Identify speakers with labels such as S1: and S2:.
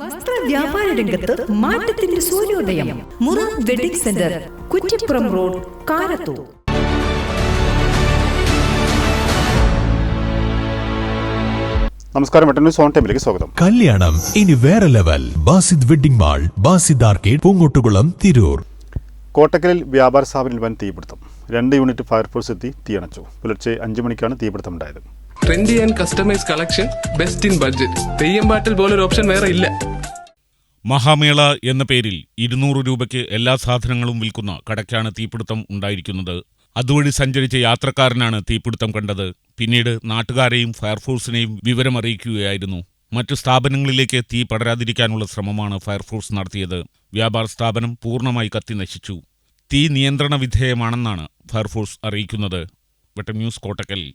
S1: വസ്ത്ര വ്യാപാര രംഗത്ത് മാറ്റത്തിന്റെ സൂര്യോദയം. മുറ wedding centre Kuttippuram road Karathur.
S2: നമസ്കാരം വെട്ടന്യൂസ് ഓൺ ടൈമിലേക്ക് സ്വാഗതം.
S3: കല്യാണം ഇനി വേറെ level. Basid wedding mall Basid arcade Poongottukulam Tirur.
S2: കോട്ടക്കലിൽ വ്യാപാര സ്ഥാപനത്തിൽ വൻ തീപിടുത്തം. രണ്ട് യൂണിറ്റ് ഫയർഫോഴ്സ് എത്തി തീയണച്ചു പുലർച്ചെ അഞ്ചു മണിക്കാണ് തീപിടുത്തം ഉണ്ടായത്
S4: trendy and customise collection best in budget Theyyam പാട്ടിൽ പോലൊരു ഓപ്ഷൻ വേറെ ഇല്ല.
S5: മഹാമേള എന്ന പേരിൽ ഇരുന്നൂറ് രൂപയ്ക്ക് എല്ലാ സാധനങ്ങളും വിൽക്കുന്ന കടയ്ക്കാണ് തീപിടുത്തം ഉണ്ടായിരിക്കുന്നത്. അതുവഴി സഞ്ചരിച്ച യാത്രക്കാരനാണ് തീപിടുത്തം കണ്ടത്. പിന്നീട് നാട്ടുകാരെയും ഫയർഫോഴ്സിനെയും വിവരമറിയിക്കുകയായിരുന്നു. മറ്റു സ്ഥാപനങ്ങളിലേക്ക് തീ പടരാതിരിക്കാനുള്ള ശ്രമമാണ് ഫയർഫോഴ്സ് നടത്തിയത്. വ്യാപാര സ്ഥാപനം പൂർണമായി കത്തി നശിച്ചു. തീ നിയന്ത്രണ വിധേയമാണെന്നാണ് ഫയർഫോഴ്സ് അറിയിക്കുന്നത്. വെട്ടം ന്യൂസ് കോട്ടക്കൽ.